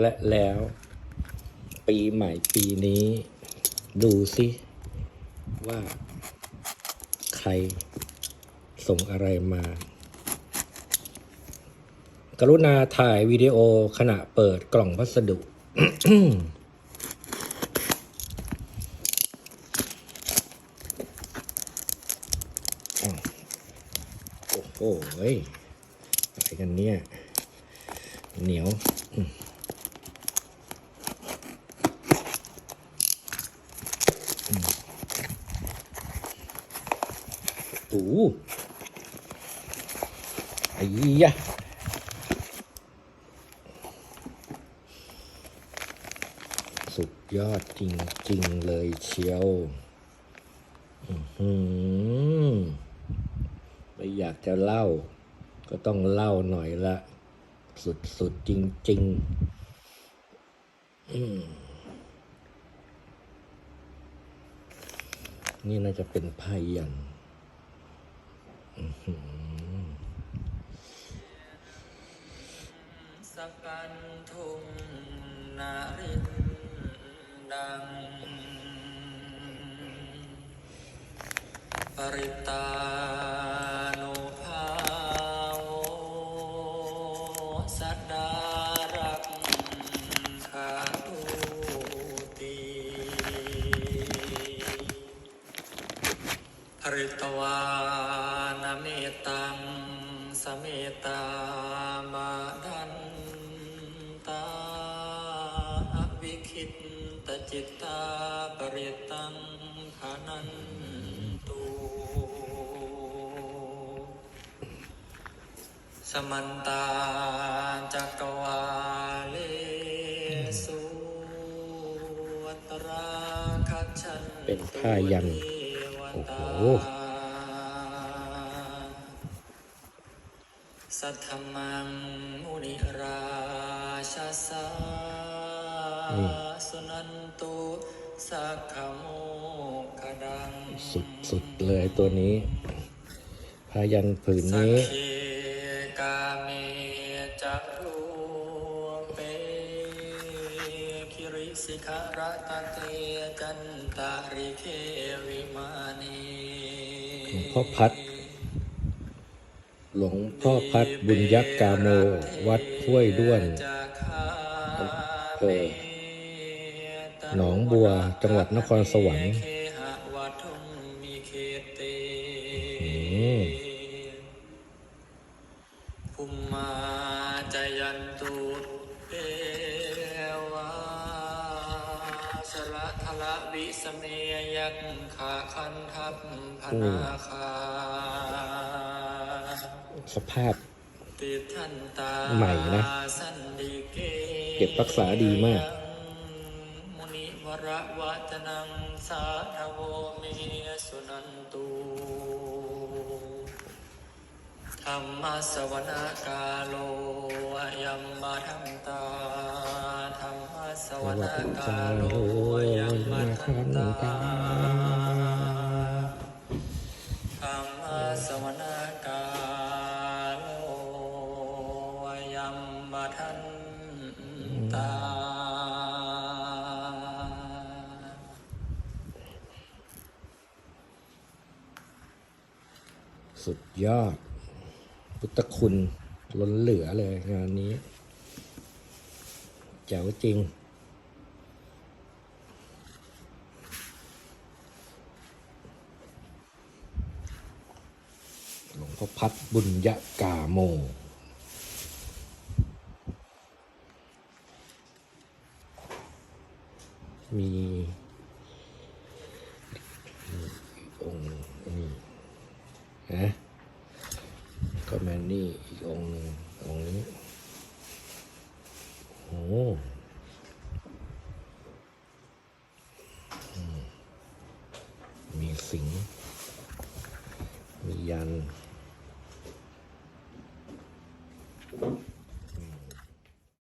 และแล้ว ปีใหม่ปีนี้ ดูสิว่า ใครส่งอะไรมา กรุณาถ่ายวิดีโอขณะเปิดกล่องพัสดุ โอ้โหอะไรกันเนี่ย เหนียวอืมอืม โอ้ไอ้ยะสุดยอดจริง ๆ เลยเชียว อือหือไม่อยากจะเล่า ก็ต้องเล่าหน่อยละ สุด ๆ จริง ๆ อืม นี่น่าจะเป็นพายันสกันทุงนารินดัง ปริตานุภาโวสัดารักขาตุตีภ ริตวานเมตังสเมตามาดันตาวิคิตตจิตตาปริตังขานันตุสมันตาจักรวาเลสุวัตราคัจฉันเป็นผ้ายัน โอ้โหสัทธมังมุนิราชาสานี่สุนันตุสักขโมคดังสุดๆเลยตัวนี้พายันผืนสักนี้ สิขารตะเตจันตาริเควิมานีหลวงพ่อพัด หลวงพ่อพัดบุญยักษ์กาโม วัดห้วยด้วนอำเภอหนองบัวจังหวัดนครสวรรค์เคหะวัดทุมมีเขตเตอืมภุมมาจายันตุเวิสเมยักขาคันทัพพนาคาสภาพใหม่นะ เก็บรักษาดีมากมุนิวระวัตนังสาธโวเมสุนันตุธรรมสวนากาโลอยัมมาทันตาธรรมสวนากาโลยัม มทันตา สุดยอด พุทธคุณล้นเหลือเลยงานนี้แจ๋วจริงหลวงพ่อพัดบุญยะกาโม มีองค์นี่นะก็มานี่อีกองค์หนึ่งองค์นี้โอ้โหมีสิงมียัน